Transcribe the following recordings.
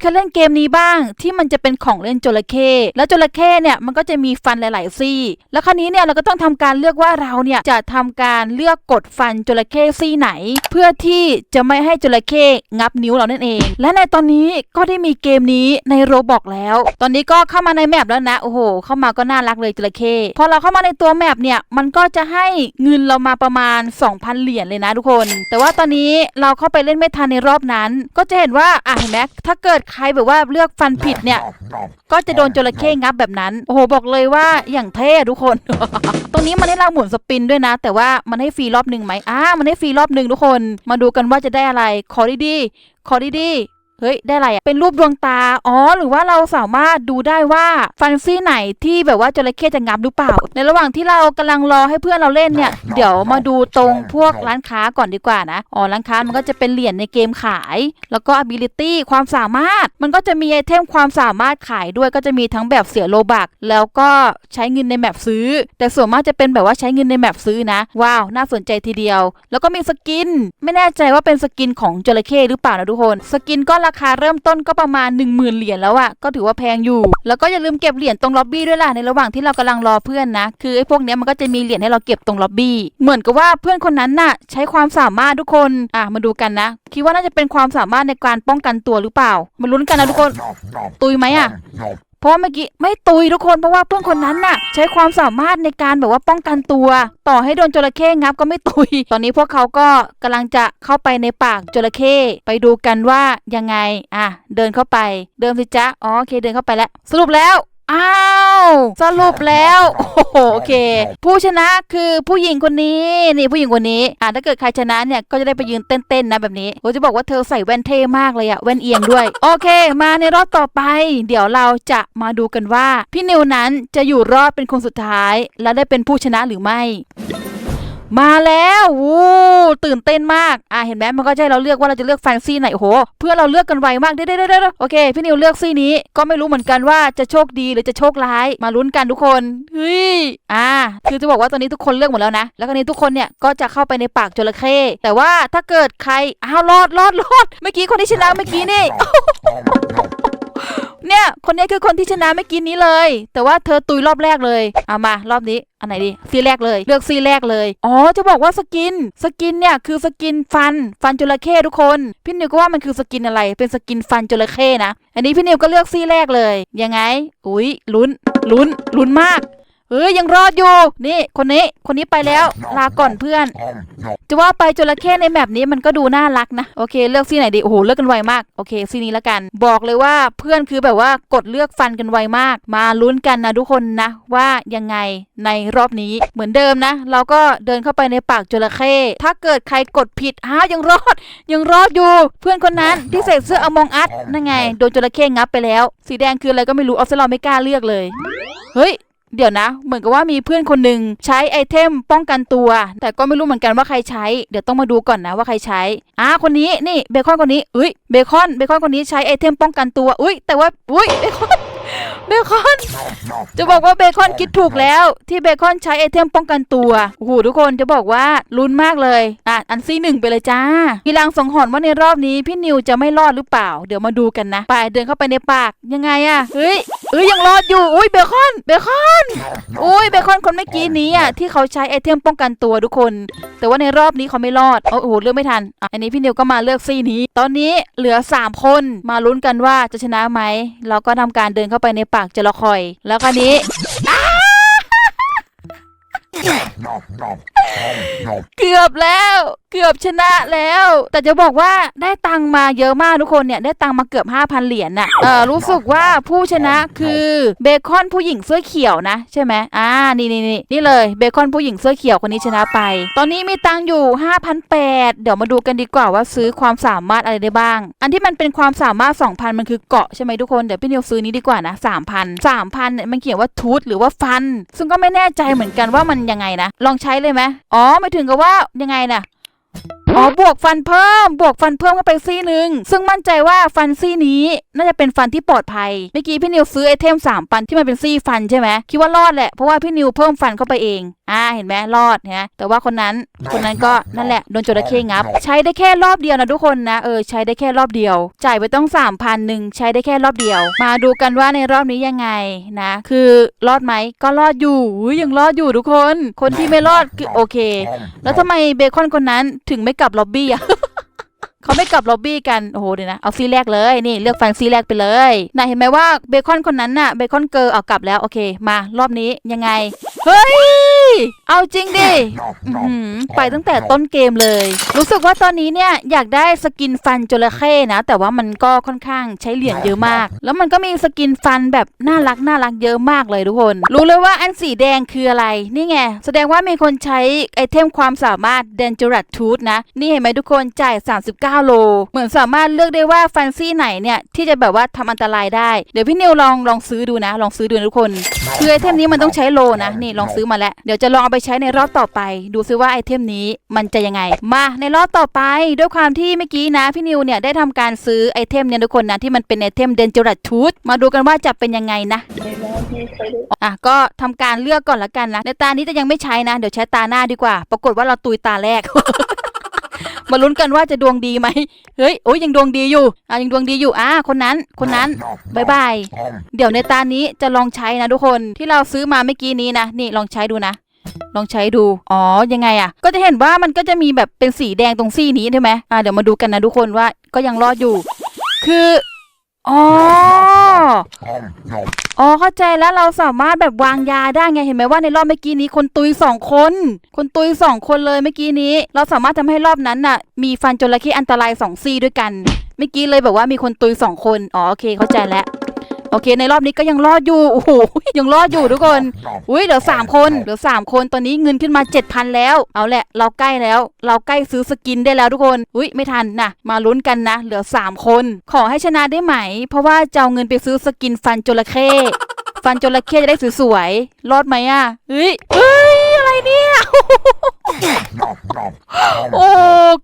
เคยเล่นเกมนี้บ้าง ที่มันจะเป็นของเล่นจระเข้แล้วจระเข้เนี่ยมันก็จะมีฟันหลาย ๆ ซี่ แล้วคราวนี้เนี่ยเราก็ต้องทำการเลือกว่าเราเนี่ยจะทำการเลือกกดฟันจระเข้ซี่ไหน เพื่อที่จะไม่ให้จระเข้งับนิ้วเรานั่นเอง และในตอนนี้ก็ได้มีเกมนี้ในโรบอกแล้ว ตอนนี้ก็เข้ามาในแมปแล้วนะโอ้โห เข้ามาก็น่ารักเลยจระเข้พอเราเข้ามาในตัวแมปเนี่ยมันก็จะให้เงินเรามาประมาณ 2,000 เหรียญเลยนะทุกคน แต่ว่าตอนนี้เราเข้าไปเล่นไม่ทันในรอบนั้น ก็จะเห็นว่าอะเห็นไหมถ้าเกิดใครแบบว่าเลือกฟันผิดเนี่ย ก็จะโดนจระเข้งับแบบนั้น โอ้โห บอกเลยว่าอย่างเท่ทุกคน ตรงนี้มันให้เราหมุนสปินด้วยนะ แต่ว่ามันให้ฟรีรอบหนึ่งไหมอ่ามันให้ฟรีรอบหนึ่งทุกคน มาดูกันว่าจะได้อะไร ขอดีๆขอดีๆ เฮ้ย ได้อะไรอะเป็นรูปดวงตา อ๋อ หรือว่าเราสามารถดูได้ว่าฟันซี่ไหนที่แบบว่าจระเข้จะงับหรือเปล่า ในระหว่างที่เรากำลังรอให้เพื่อนเราเล่นเนี่ย เดี๋ยวมาดูตรงพวกร้านค้าก่อนดีกว่านะ อ๋อ ร้านค้ามันก็จะเป็นเหรียญในเกมขาย แล้วก็ ability ความสามารถ มันก็จะมีไอเทมความสามารถขายด้วย ก็จะมีทั้งแบบเสียโลบัก แล้วก็ใช้เงินในแมปซื้อ แต่ส่วนมากจะเป็นแบบว่าใช้เงินในแมปซื้อนะ ว้าว น่าสนใจทีเดียว แล้วก็มีสกิน ไม่แน่ใจว่าเป็นสกินของจระเข้หรือเปล่านะทุกคน สกินก็ราคาเริ่มต้นก็ประมาณ 1 0,000 เหรียญแล้วอะก็ถือว่าแพงอยู่ แล้วก็อย่าลืมเก็บเหรียญตรงล็อบบี้ด้วยล่ะในระหว่างที่เรากำลังรอเพื่อนนะคือไอ้พวกเนี้ยมันก็จะมีเหรียญให้เราเก็บตรงล็อบบี้เหมือนกับว่าเพื่อนคนนั้นน่ะใช้ความสามารถทุกคนอะมาดูกันนะ คิดว่าน่าจะเป็นความสามารถในการป้องกันตัวหรือเปล่ามาลุ้นกันนะทุกคน ตุยไหมอะ ราะเมื่อกี้ไม่ตุยทุกคนเพราะว่าเพื่อนคนนั้นน่ะ ใช้ความสามารถในการแบบว่าป้องกันตัว ต่อให้โดนจระเข้งับก็ไม่ตุย ตอนนี้พวกเขาก็กำลังจะเข้าไปในปากจระเข้ไปดูกันว่ายังไงอะเดินเข้าไป เดินสิจ๊ะอ๋อโอเคเดินเข้าไปแล้ว สรุปแล้ว อ้าว สรุปแล้ว โอ้โหโอเค ผู้ชนะคือผู้หญิงคนนี้ นี่ผู้หญิงคนนี้ อ่าถ้าเกิดใครชนะเนี่ย ก็จะได้ไปยืนเต้นๆนะแบบนี้ผมจะบอกว่าเธอใส่แว่นเท่มากเลยอะแว่นเอียงด้วย โอเค มาในรอบต่อไป เดี๋ยวเราจะมาดูกันว่า พี่นิวนั้นจะอยู่รอดเป็นคนสุดท้าย และได้เป็นผู้ชนะหรือไม่ มาแล้ววู้ตื่นเต้นมาก อะเห็นไหมมันก็จะให้เราเลือกว่าเราจะเลือกแฟนซีไหนโอ้โหเพื่อเราเลือกกันไวมากเด้เด้เด้เด้โอเค พี่นิวเลือกซีนี้ ก็ไม่รู้เหมือนกันว่าจะโชคดีหรือจะโชคร้าย มาลุ้นกันทุกคน เฮ้ย อ่า คือจะบอกว่าตอนนี้ทุกคนเลือกหมดแล้วนะ แล้วคราวนี้ทุกคนเนี่ยก็จะเข้าไปในปากจระเข้ แต่ว่าถ้าเกิดใคร อ้าวรอดรอดรอด เมื่อกี้คนที่ชนะเมื่อกี้นี่ เนี่ย คนนี้คือคนที่ชนะเมื่อกี้นี้เลย แต่ว่าเธอตุยรอบแรกเลย เอามารอบนี้ อันไหนดี ซีแรกเลย เลือกซีแรกเลย อ๋อ จะบอกว่าสกิน สกินเนี่ย คือสกินฟัน ฟันจระเข้ทุกคน พี่นิวก็ว่ามันคือสกินอะไร เป็นสกินฟันจระเข้นะ อันนี้พี่นิวก็เลือกซีแรกเลย ยังไง อุ้ยลุ้น ลุ้น ลุ้นมาก เฮ้ยยังรอดอยู่ นี่คนนี้คนนี้ไปแล้วลาก่อนเพื่อน จะว่าไปจระเข้ในแมปนี้มันก็ดูน่ารักนะโอเคเลือกซีไหนดีโอ้โหเลือกกันไวมากโอเคซีนี้ละกัน บอกเลยว่าเพื่อนคือแบบว่ากดเลือกฟันกันไวมาก มาลุ้นกันนะทุกคนนะว่ายังไงในรอบนี้เหมือนเดิมนะ เราก็เดินเข้าไปในปากจระเข้ถ้าเกิดใครกดผิดอ้าวยังรอด ยังรอดอยู่ เพื่อนคนนั้นที่ใส่เสื้ออมองอัดนั่นไงโดนจระเข้งับไปแล้ว สีแดงคืออะไรก็ไม่รู้ออฟเซลเราไม่กล้าเลือกเลยเฮ้ย เดี๋ยวนะ เหมือนกับว่ามีเพื่อนคนหนึ่งใช้ไอเทมป้องกันตัว แต่ก็ไม่รู้เหมือนกันว่าใครใช้ เดี๋ยวต้องมาดูก่อนนะว่าใครใช้อ่าคนนี้นี่เบคอนคนนี้อุ้ยเบคอนเบคอนคนนี้ใช้ไอเทมป้องกันตัวอุ้ยแต่ว่าอุ้ยเบคอน เบคอน จะบอกว่าเบคอนคิดถูกแล้ว ที่เบคอนใช้ไอเทมป้องกันตัวโอ้โหทุกคนจะบอกว่าลุ้นมากเลยอะอันซี่หนึ่งไปเลยจ้ามีลางสังหรณ์ว่าในรอบนี้พี่นิวจะไม่รอดหรือเปล่า เดี๋ยวมาดูกันนะ ไปเดินเข้าไปในปากยังไงอะเฮ้ยเอ้ยยังรอดอยู่อุ้ยเบคอนเบคอนอุ้ยเบคอนคนเมื่อกี้นี้อะที่เขาใช้ไอเทมป้องกันตัวทุกคน แต่ว่าในรอบนี้เขาไม่รอดโอ้โหเลือกไม่ทันอันนี้พี่นิวก็มาเลือกซี่นี้ ตอนนี้เหลือ 3 คนมาลุ้นกันว่าจะชนะไหมเราก็ทำการเดินเข้าไปในปากจระคอย แล้วก็นี้เกือบแล้วเกือบชนะแล้ว แต่จะบอกว่าได้ตังค์มาเยอะมากทุกคนเนี่ยได้ตังค์มาเกือบ 5,000 เหรียญน่ะเออรู้สึกว่าผู้ชนะคือเบคอนผู้หญิงเสื้อเขียวนะใช่ไหมอ่านี่นี่นี่นี่เลยเบคอนผู้หญิงเสื้อเขียวคนนี้ชนะไป ตอนนี้มีตังค์อยู่ 5,800 เดี๋ยวมาดูกันดีกว่าว่าซื้อความสามารถอะไรได้บ้าง อันที่มันเป็นความสามารถ 2,000 มันคือเกาะใช่ไหมทุกคนเดี๋ยวพี่นิวซื้อนี้ดีกว่านะ3,000 3,000เนี่ยมันเขียนว่าทูตหรือว่าฟัน ซึ่งก็ไม่แน่ใจเหมือนกันว่ามันยังไงนะ ลองใช้เลยไหมอ๋อไม่ถึงกับว่ายังไงนะ Thank you. อ๋อบวกฟันเพิ่ม บวกฟันเพิ่มเข้าไปซี่หนึ่งซึ่งมั่นใจว่าฟันซี่นี้น่าจะเป็นฟันที่ปลอดภัยเมื่อกี้พี่นิวซื้อไอเทมสามฟันที่มันเป็นซี่ฟันใช่ไหมคิดว่ารอดแหละเพราะว่าพี่นิวเพิ่มฟันเข้าไปเองอ่าเห็นไหมรอดนะแต่ว่าคนนั้นคนนั้นก็นั่นแหละโดนจระเข้งับ ใช้ได้แค่รอบเดียวนะทุกคนนะเออใช้ได้แค่รอบเดียว จ่ายไปต้องสามพันหนึ่งใช้ได้แค่รอบเดียว มาดูกันว่าในรอบนี้ยังไงนะ คือรอดไหมก็รอดอยู่ยังรอดอยู่ทุกคน คนที่ไม่รอดคือโอเค แล้วทำไมเบคอนคนนั้นถึงไม่กลับล็อบบี้อะ เขาไม่กลับล็อบบี้กัน โอ้โหเดี๋ยวนะ เอาซีแรกเลย นี่เลือกฟังซีแรกไปเลยน่ะเห็นไหมว่าเบคอนคนนั้นน่ะเบคอนเกิร์ลเอากลับแล้วโอเค มารอบนี้ยังไง เฮ้ย เอาจริงดิอื้อหือไปตั้งแต่ต้นเกมเลย รู้สึกว่าตอนนี้เนี่ยอยากได้สกินฟันจระเข้นะ แต่ว่ามันก็ค่อนข้างใช้เหรียญเยอะมาก แล้วมันก็มีสกินฟันแบบน่ารักน่ารักเยอะมากเลยทุกคน รู้เลยว่าอันสีแดงคืออะไร นี่ไง แสดงว่ามีคนใช้ไอเทมความสามารถ Dangerous Tooth นะ นี่เห็นไหมทุกคนจ่าย 39โล เหมือนสามารถเลือกได้ว่าฟันซี่ไหนเนี่ย ที่จะแบบว่าทำอันตรายได้ เดี๋ยวพี่นิวลองลองซื้อดูนะ ลองซื้อดูนะทุกคน คือไอเทมนี้มันต้องใช้โลนะ นี่ลองซื้อมาแล้ว เดี๋ยวจะลองเอาไปใช้ในรอบต่อไป ดูซิว่าไอเทมนี้มันจะยังไง มาในรอบต่อไป ด้วยความที่เมื่อกี้นะพี่นิวเนี่ยได้ทำการซื้อไอเทมเนี่ยทุกคนนะที่มันเป็นไอเทม Dangerous Tooth มาดูกันว่าจะเป็นยังไงนะอะก็ทำการเลือกก่อนละกันนะในตานี้จะยังไม่ใช้นะ เดี๋ยวใช้ตาหน้าดีกว่า ปรากฏว่าเราตุยตาแรก มาลุ้นกันว่าจะดวงดีไหมเฮ้ยโอ้ยยังดวงดีอยู่อะยังดวงดีอยู่อะคนนั้นคนนั้นบายบายเดี๋ยวในตานี้จะลองใช้นะทุกคนที่เราซื้อมาเมื่อกี้นี้นะนี่ลองใช้ดูนะลองใช้ดู อ๋อ ยังไงอะก็จะเห็นว่ามันก็จะมีแบบเป็นสีแดงตรงซี่นี้ใช่ไหมอ่าเดี๋ยวมาดูกันนะทุกคนว่าก็ยังรอดอยู่ คือ อ๋อ อ๋อเข้าใจแล้วเราสามารถแบบวางยาได้ไงเห็นไหมว่าในรอบเมื่อกี้นี้คนตุยสองคน คนตุยสองคนเลยเมื่อกี้นี้ เราสามารถทำให้รอบนั้นน่ะ มีฟันจระเข้อันตรายสองซี่ด้วยกัน เมื่อกี้เลยแบบว่ามีคนตุยสองคน อ๋อโอเคเข้าใจแล้ว โอเค ในรอบนี้ก็ยังรอดอยู่ โอ้โห ยังรอดอยู่ทุกคน อุ้ยเหลือสามคน เหลือสามคน ตอนนี้เงินขึ้นมาเจ็ดพันแล้ว เอาแหละ เราใกล้แล้ว เราใกล้ซื้อสกินได้แล้วทุกคน อุ้ยไม่ทันนะ มาลุ้นกันนะ เหลือสามคน ขอให้ชนะได้ไหม เพราะว่าจะเอาเงินไปซื้อสกินฟันจระเข้ ฟันจระเข้จะได้สวยๆ รอดไหมอะเฮ้ย เฮ้ยอะไรเนี่ยโอ้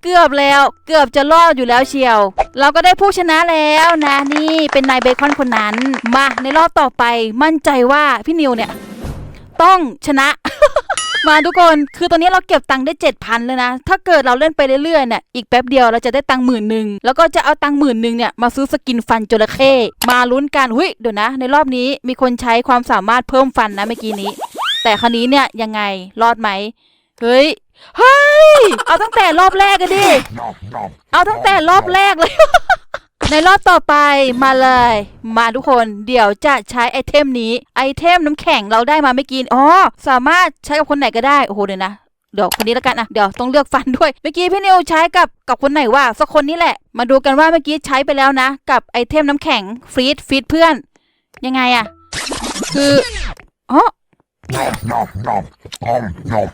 เกือบแล้ว เกือบจะรอดอยู่แล้วเชียว เราก็ได้ผู้ชนะแล้วนะนี่เป็นนายเบคอนคนนั้น มาในรอบต่อไปมั่นใจว่าพี่นิวเนี่ย ต้องชนะ มาทุกคนคือตอนนี้เราเก็บตังค์ได้เจ็ดพันเลยนะ ถ้าเกิดเราเล่นไปเรื่อยๆเนี่ยอีกแป๊บเดียวเราจะได้ตังค์หมื่นหนึ่งแล้วก็จะเอาตังค์หมื่นหนึ่งเนี่ยมาซื้อสกินฟันจระเข้มาลุ้นกันหุ้ยเดี๋ยวนะ ในรอบนี้มีคนใช้ความสามารถเพิ่มฟันนะเมื่อกี้นี้ แต่คราวนี้เนี่ยยังไงรอดไหมเฮ้ยเฮ้ยเอาตั้งแต่รอบแรกกันดิเอาตั้งแต่รอบแรกเลย ในรอบต่อไปมาเลย มาทุกคนเดี๋ยวจะใช้ไอเทมนี้ไอเทมน้ำแข็งเราได้มาไม่กินอ๋อสามารถใช้กับคนไหนก็ได้โอ้โหเดี๋ยวนะเดี๋ยวคนนี้แล้วกันนะเดี๋ยวต้องเลือกฟันด้วย เมื่อกี้พี่นิวใช้กับกับคนไหนว่าสักคนนี้แหละ มาดูกันว่าเมื่อกี้ใช้ไปแล้วนะ กับไอเทมน้ำแข็งฟรีดฟีดเพื่อน ยังไงอะคืออ๋อ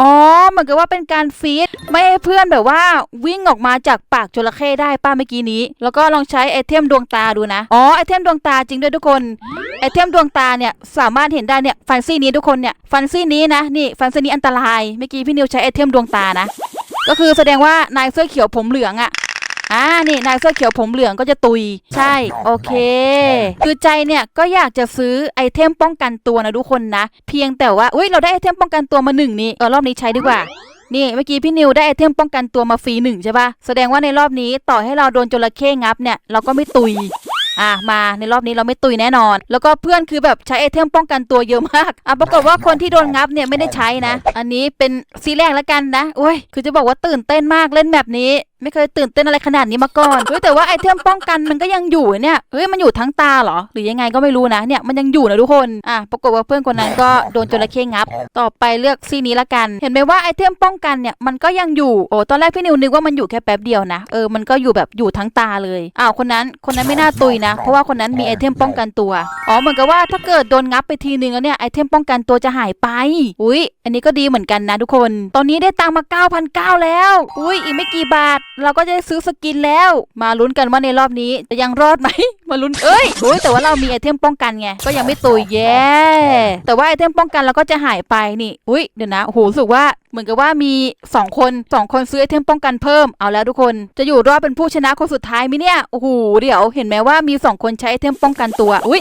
อ๋อเหมือนกับว่าเป็นการฟีดไม่ให้เพื่อนแบบว่าวิ่งออกมาจากปากจระเข้ได้ป้าเมื่อกี้นี้ แล้วก็ลองใช้ไอเทมดวงตาดูนะอ๋อไอเทมดวงตาจริงด้วยทุกคนไอเทมดวงตาเนี่ยสามารถเห็นได้เนี่ยฟันซี่นี้ทุกคนเนี่ยฟันซี่นี้นะนี่ฟันซี่นี้อันตรายเมื่อกี้พี่นิวใช้ไอเทมดวงตานะ ก็คือแสดงว่านายเสื้อเขียวผมเหลืองอะ อ่านี่นายเสื้อเขียวผมเหลืองก็จะตุย ใช่ โอเค คือใจเนี่ยก็อยากจะซื้อไอเทมป้องกันตัวนะทุกคนนะ เพียงแต่ว่าอุ้ยเราได้ไอเทมป้องกันตัวมาหนึ่งนี่เออรอบนี้ใช้ดีกว่านี่เมื่อกี้พี่นิวได้ไอเทมป้องกันตัวมาฟรีหนึ่งใช่ปะแสดงว่าในรอบนี้ต่อให้เราโดนจระเข้งับเนี่ยเราก็ไม่ตุยอะมาในรอบนี้เราไม่ตุยแน่นอน แล้วก็เพื่อนคือแบบใช้ไอเทมป้องกันตัวเยอะมากอะปรากฏว่าคนที่โดนงับเนี่ยไม่ได้ใช้นะ อันนี้เป็นซีแรกแล้วกันนะโอ้ยคือจะบอกว่าตื่นเต้นมากเล่นแบบนี้ไม่เคยตื่นเต้นอะไรขนาดนี้มาก่อนเฮ้ยแต่ว่าไอเทมป้องกันมันก็ยังอยู่เนี่ยเฮ้ยมันอยู่ทั้งตาเหรอ หรือยังไงก็ไม่รู้นะเนี่ยมันยังอยู่นะทุกคนอะปรากฏว่าเพื่อนคนนั้นก็โดนจระเข้งับ ต่อไปเลือกซีนี้ละกัน เห็นไหมว่าไอเทมป้องกันเนี่ยมันก็ยังอยู่โอ้ตอนแรกพี่นิวนึกว่ามันอยู่แค่แป๊บเดียวนะเออมันก็อยู่แบบอยู่ทั้งตาเลยอ้าวคนนั้นคนนั้นไม่น่าตุยนะ เพราะว่าคนนั้นมีไอเทมป้องกันตัวอ๋อเหมือนกับว่าถ้าเกิดโดนงับไปทีนึงแล้วเนี่ยไอเทมป้องกันตัวจะหายไปอุ้ยอันนี้ก็ดีเหมือนกันนะทุกคน ตอนนี้ได้ตังค์มา9,900แล้ว อุ้ยอีกไม่กี่บาท เราก็จะได้ซื้อสกินแล้ว มาลุ้นกันว่าในรอบนี้จะยังรอดไหม มาลุ้นเอ้ยโอ้ยแต่ว่าเรามีไอเทมป้องกันไง ก็ยังไม่ตุยแย่แต่ว่าไอเทมป้องกันเราก็จะหายไปนี่ อุ้ยเดี๋ยวนะโอ้โหรู้สึกว่าเหมือนกับว่ามีสองคนสองคนซื้อไอเทมป้องกันเพิ่มเอาแล้วทุกคนจะอยู่รอดเป็นผู้ชนะคนสุดท้ายไหมเนี่ยโอ้โหเดี๋ยวเห็นไหมว่ามีสองคนใช้ไอเทมป้องกันตัวอุ้ย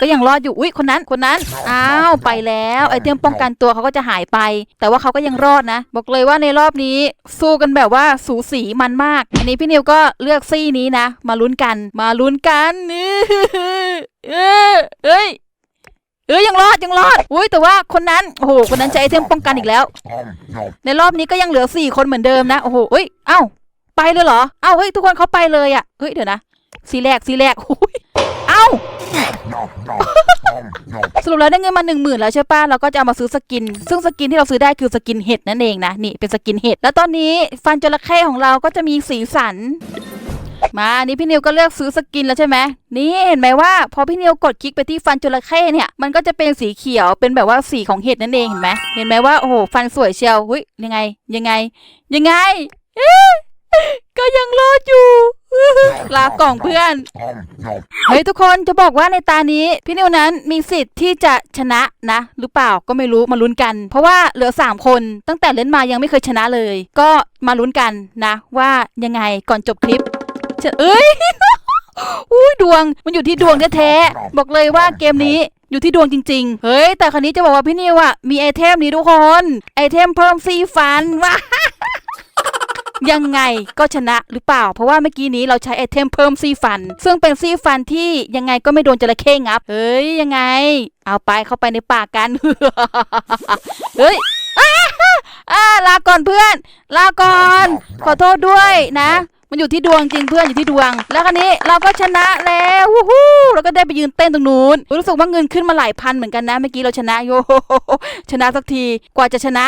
ก็ยังรอดอยู่อุ้ยคนนั้นคนนั้นอ้าวไปแล้วไอเทมป้องกันตัวเขาก็จะหายไป แต่ว่าเขาก็ยังรอดนะ บอกเลยว่าในรอบนี้สู้กันแบบว่าสูสีมันมาก อันนี้พี่นิวก็เลือกซี่นี้นะ มาลุ้นกันมาลุ้นกันนี่เออเอ้ยเอ้ยยังรอดยังรอดอุ้ยแต่ว่าคนนั้นโอ้โหคนนั้นใช้ไอเทมป้องกันอีกแล้ว ในรอบนี้ก็ยังเหลือสี่คนเหมือนเดิมนะโอ้โหเอ้ยเอ้าไปเลยเหรอเอ้าเฮ้ยทุกคนเขาไปเลยอะเฮ้ยเดี๋ยวนะซีแรกซีแรกอุ้ยเอ้า สรุปแล้วได้เงินมาหนึ่งหมื่นแล้วใช่ปะเราก็จะเอามาซื้อสกิน ซึ่งสกินที่เราซื้อได้คือสกินเห็ดนั่นเองนะนี่เป็นสกินเห็ดแล้วตอนนี้ฟันจระเข้ของเราก็จะมีสีสันมาอันนี้พี่นิวก็เลือกซื้อสกินแล้วใช่ไหมนี่เห็นไหมว่า พอพี่นิวกดคลิกไปที่ฟันจระเข้เนี่ยมันก็จะเป็นสีเขียวเป็นแบบว่าสีของเห็ดนั่นเองเห็นไหมเห็นไหมว่าโอ้โหฟันสวยเชียวเฮ้ยยังไง ยังไง ยังไงเอ๊ะก็ยังรอดอยู่ ลากล่องเพื่อน เฮ้ยทุกคนจะบอกว่าในตานี้ พี่นิวนั้นมีสิทธิ์ที่จะชนะนะ หรือเปล่าก็ไม่รู้มาลุ้นกัน เพราะว่าเหลือ 3 คนตั้งแต่เล่นมายังไม่เคยชนะเลย ก็มาลุ้นกันนะ ว่ายังไงก่อนจบคลิปเอ้ยอุ้ยดวงมันอยู่ที่ดวงแท้ๆบอกเลยว่าเกมนี้อยู่ที่ดวงจริง ๆ เฮ้ย แต่คราวนี้จะบอกว่าพี่นิวอะมีไอเทมนี้ทุกคน ไอเทมเพิ่มซีฟันว้า ยังไงก็ชนะหรือเปล่า เพราะว่าเมื่อกี้นี้เราใช้ไอเทมเพิ่มซี่ฟัน ซึ่งเป็นซี่ฟันที่ยังไงก็ไม่โดนจระเข้งับ เฮ้ย ยังไง เอาไปเข้าไปในปากกัน เฮ้ยอ่าลาก่อนเพื่อน ลาก่อน ขอโทษด้วยนะ มันอยู่ที่ดวงจริงเพื่อนอยู่ที่ดวง แล้วคราวนี้เราก็ชนะแล้ววู้ฮู้เราก็ได้ไปยืนเต้นตรงนู้นรู้สึกว่าเงินขึ้นมาหลายพันเหมือนกันนะเมื่อกี้เราชนะโยชนะสักทีกว่าจะชนะ